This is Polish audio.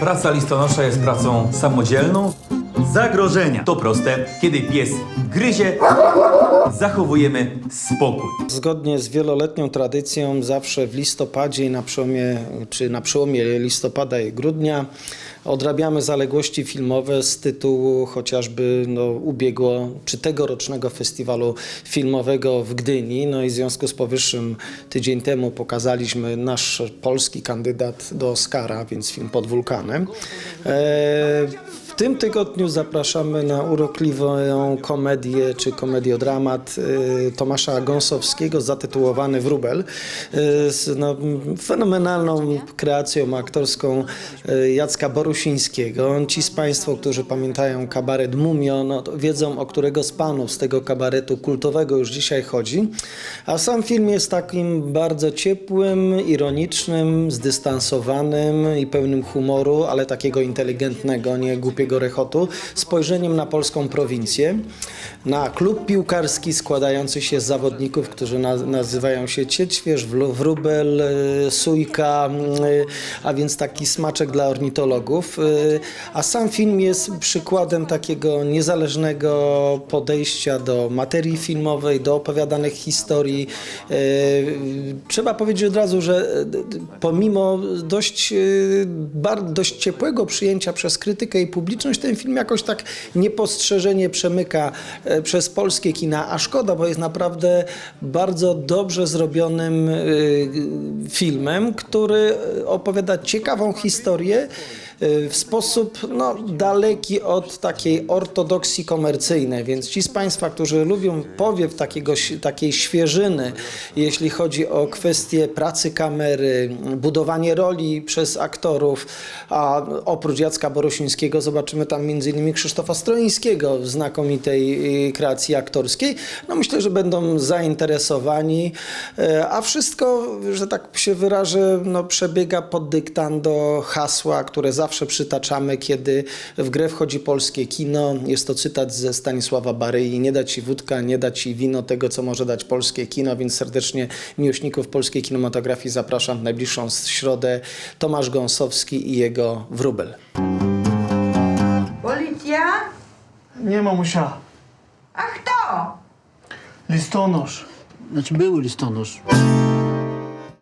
Praca listonosza jest pracą samodzielną. Zagrożenia to proste. Kiedy pies gryzie, zachowujemy spokój. Zgodnie z wieloletnią tradycją zawsze w listopadzie i na przełomie, czy na przełomie listopada i grudnia odrabiamy zaległości filmowe z tytułu chociażby no, ubiegło czy tegorocznego festiwalu filmowego w Gdyni. No i w związku z powyższym tydzień temu pokazaliśmy nasz polski kandydat do Oscara, więc film pod wulkanem. E, tym tygodniu zapraszamy na urokliwą komedię czy komediodramat y, Tomasza Gąsowskiego zatytułowany Wróbel y, z no, fenomenalną kreacją aktorską y, Jacka Borusińskiego. Ci z Państwa, którzy pamiętają kabaret Mumio, no, wiedzą o którego z panów z tego kabaretu kultowego już dzisiaj chodzi. A sam film jest takim bardzo ciepłym, ironicznym, zdystansowanym i pełnym humoru, ale takiego inteligentnego, nie głupiego rechotu, spojrzeniem na polską prowincję, na klub piłkarski składający się z zawodników, którzy na, nazywają się Ciećwierz, Wlu- Wróbel, y, Sójka, y, a więc taki smaczek dla ornitologów. Y, A sam film jest przykładem takiego niezależnego podejścia do materii filmowej, do opowiadanych historii. Trzeba powiedzieć od razu, że pomimo dość, dość ciepłego przyjęcia przez krytykę i publiczność, ten film jakoś tak niepostrzeżenie przemyka e, przez polskie kina, a szkoda, bo jest naprawdę bardzo dobrze zrobionym y, filmem, który y, opowiada ciekawą historię w sposób no, daleki od takiej ortodoksji komercyjnej. Więc ci z Państwa, którzy lubią powiew takiego, takiej świeżyny, jeśli chodzi o kwestie pracy kamery, budowanie roli przez aktorów, a oprócz Jacka Borosińskiego zobaczymy tam m.in. Krzysztofa Stroińskiego w znakomitej y, kreacji aktorskiej. No myślę, że będą zainteresowani, e, a wszystko, że tak się wyrażę, no, przebiega pod dyktando hasła, które zawsze przytaczamy, kiedy w grę wchodzi polskie kino. Jest to cytat ze Stanisława Baryi. Nie da ci wódka, nie da ci wino tego, co może dać polskie kino, więc serdecznie miłośników polskiej kinematografii zapraszam w najbliższą środę. Tomasz Gąsowski i jego Wróbel. Policja? Nie, mamusia. A kto? Listonosz. Znaczy był listonosz.